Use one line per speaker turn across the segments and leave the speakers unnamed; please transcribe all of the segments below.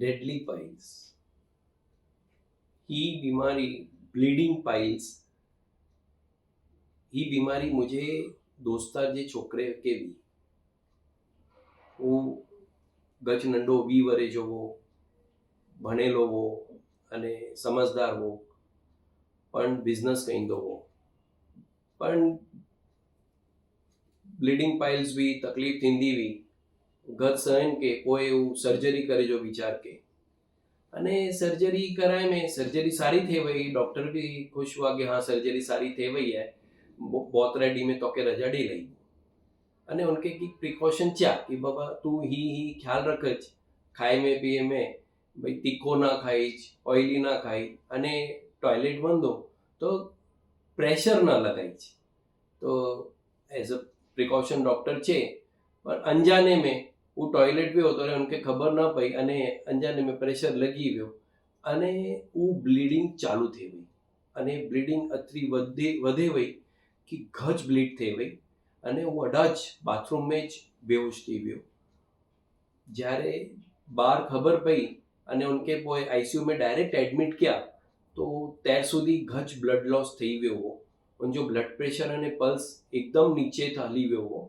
deadly piles. ही बीमारी bleeding piles ही बीमारी मुझे दोस्तार जे छोकरे के भी હું ગજ નંડો વી વરે જોવો ભણેલો હો અને સમજદાર હો પણ બિઝનેસ કહીંદો હો પણ બ્લીડિંગ પાઇલ્સ બી તકલીફ થींदी हुई ગત સહન કે કોઈ એવું સર્જરી કરે જો વિચાર કે. અને સર્જરી કરાય મેં સર્जरी સારી થઈ વહી ડૉक्टर भी खुश हुआ कि हाँ सर्जरी सारी થઈ वही है बहुत रेडी में तो के रजाड़ी रही અને उनके की प्रिकॉशन क्या कि बाबा तू ही ही ख्याल रखज ખાય મેં, પીએ મેં, ભાઈ તીખો ના ખાઈશ ઓઇલી ના ખાઈ અને ટોયલેટ બંધો તો પ્રેશર ના લગાવીશ તો એઝ અ પ્રિકોશન ડૉક્ટર છે. પણ અંજાને મેં હું ટોયલેટ ગયો તો ઉનકે ખબર ન પડી અને અંજાને મેં પ્રેશર લગી ગયો. અને હું બ્લીડિંગ ચાલુ થઈ ગઈ. અને બ્લીડિંગ અત્રી વધે વધે વઈ કે ઘજ બ્લીડ થઈ ગઈ. અને હું અઢાજ બાથરૂમમાં જ બેહોશ થઈ ગયો. જ્યારે બહાર ખબર પડી અને ઉનકે પોએ આઈસીયુમાં ડાયરેક્ટ એડમિટ ક્યા તો ત્યાર સુધી ઘજ બ્લડ લોસ થઈ ગયો ઉનજો બ્લડ પ્રેશર અને પલ્સ એકદમ નીચે થાલી ગયો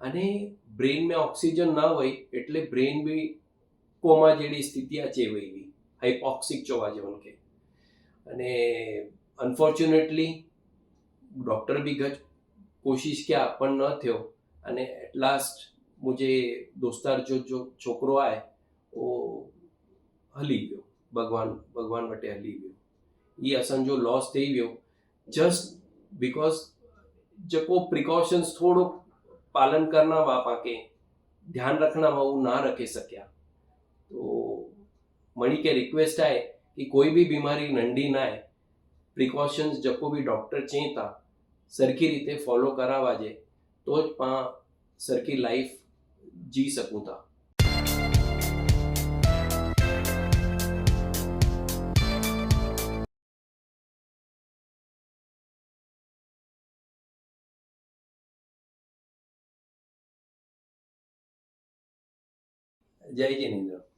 અને બ્રેઇનમાં ઓક્સિજન ન હોય એટલે બ્રેઇન બી કોમા જેવી સ્થિતિ આ ચેવાઈ ગઈ. હાઇપોક્સિક ચોવા જેવું કે. અને અનફોર્ચ્યુનેટલી ડૉક્ટર બી ગજ કોશિશ કે આપણ ન થયો. અને એટ લાસ્ટ મુજે દોસ્તાર જો જો છોકરો આય, ઓ હલી ગયો. ભગવાન ભગવાન વટે હલી ગયો. એ અસન જો લોસ થઈ ગયો જસ્ટ બિકોઝ જકો પ્રિકોશન્સ થોડોક पालन करना हुआ पाके ध्यान रखना हुआ वो ना रखे सक्या तो मणि के रिक्वेस्ट आए कि कोई भी बीमारी नंढी ना है प्रिकॉशंस जको भी डॉक्टर चई था સરખી રીતે ફોલો કરાવવા છે તો જ પા સરખી લાઈફ જી શકું था Jay Genindro.